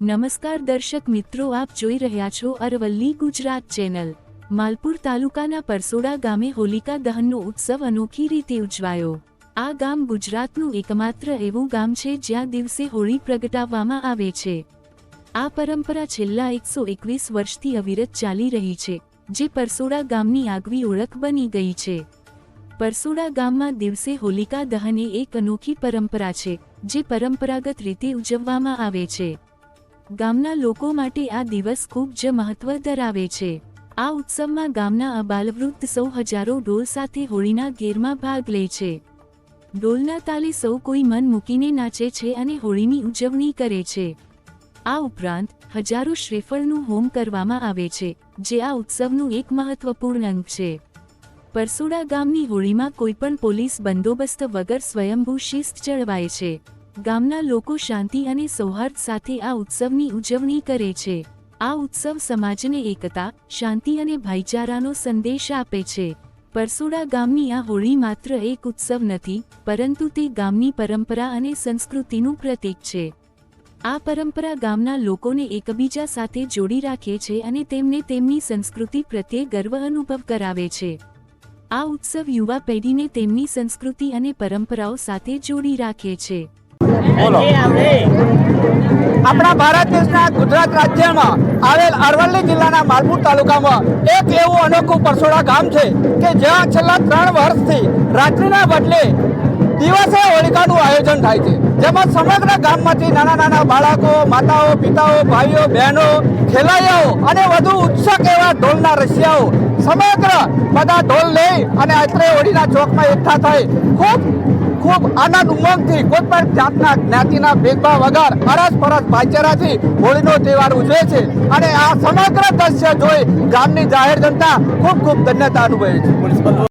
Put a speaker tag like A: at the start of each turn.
A: નમસ્કાર દર્શક મિત્રો, આપ જોઈ રહ્યા છો અરવલ્લી ગુજરાત ચેનલ. માલપુર તાલુકાના પરસોડા ગામે હોલિકા દહનનો ઉત્સવ અનોખી રીતે ઉજવાયો. આ ગામ ગુજરાતનું એકમાત્ર એવું ગામ છે જ્યાં દિવસે હોળી પ્રગટાવવામાં આવે છે. આ પરંપરા છેલ્લા એકસો એકવીસ વર્ષથી અવિરત ચાલી રહી છે, જે પરસોડા ગામની આગવી ઓળખ બની ગઈ છે. પરસોડા ગામમાં દિવસે હોલિકા દહન એ એક અનોખી પરંપરા છે, જે પરંપરાગત રીતે ઉજવવામાં આવે છે. ગામના લોકો માટે આ દિવસ ખૂબ જ મહત્વ ધરાવે છે. આ ઉત્સવમાં ગામના અબાલવૃદ્ધ સૌ હજારો ઢોલ સાથે હોળીના ગેરમાં ભાગ લે છે. ઢોલના તાલે સૌ કોઈ મન મૂકીને નાચે છે અને હોળીની ઉજવણી કરે છે. આ ઉપરાંત, હજારો શ્રીફળનું હોમ કરવામાં આવે છે, જે આ ઉત્સવનું એક મહત્વપૂર્ણ અંગ છે. પરસોડા ગામની હોળીમાં કોઈપણ પોલીસ બંદોબસ્ત વગર સ્વયંભૂ શિસ્ત જળવાય છે. ગામના લોકો શાંતિ અને સૌહાર્દ સાથે આ ઉત્સવની ઉજવણી કરે છે. આ ઉત્સવ સમાજને એકતા, શાંતિ અને ભાઈચારાનો સંદેશ આપે છે. પરસોડા ગામની આ હોળી માત્ર એક ઉત્સવ નથી, પરંતુ તે ગામની પરંપરા અને સંસ્કૃતિનું પ્રતીક છે. આ પરંપરા ગામના લોકોને એકબીજા સાથે જોડી રાખે છે અને તેમને તેમની સંસ્કૃતિ પ્રત્યે ગર્વ અનુભવ કરાવે છે. આ ઉત્સવ યુવા પેઢીને તેમની સંસ્કૃતિ અને પરંપરાઓ સાથે જોડી રાખે છે.
B: બોલો. આપણા ભારત દેશના ગુજરાત રાજ્યમાં આવેલ અરવલ્લી જિલ્લાના માલપુર તાલુકામાં એક એવું અનોખું પરસોડા ગામ છે કે જ્યાં છેલ્લા ત્રણ વર્ષથી રાત્રિના બદલે દિવસે હોલિકાનું આયોજન થાય છે. જેમાં સમગ્ર ગામમાંથી નાના નાના બાળકો માતાઓ પિતાઓ ભાઈઓ બહેનો ખેલૈયાઓ અને વધુ ઉત્સુક એવા ઢોલના રસિયાઓ સમગ્ર બધા ઢોલ લઈ અને અત્રે હોળીના ચોકમાં એકઠા થઈ ખૂબ ખૂબ આનંદ ઉમંગથી કોઈ પણ જાતના જ્ઞાતિના ભેદભાવ વગર અરસ પરસ ભાઈચારાથી હોળીનો તહેવાર ઉજવે છે. અને આ સમગ્ર દ્રશ્ય જોઈ ગામની જાહેર જનતા ખૂબ ખૂબ ધન્યતા અનુભવે છે.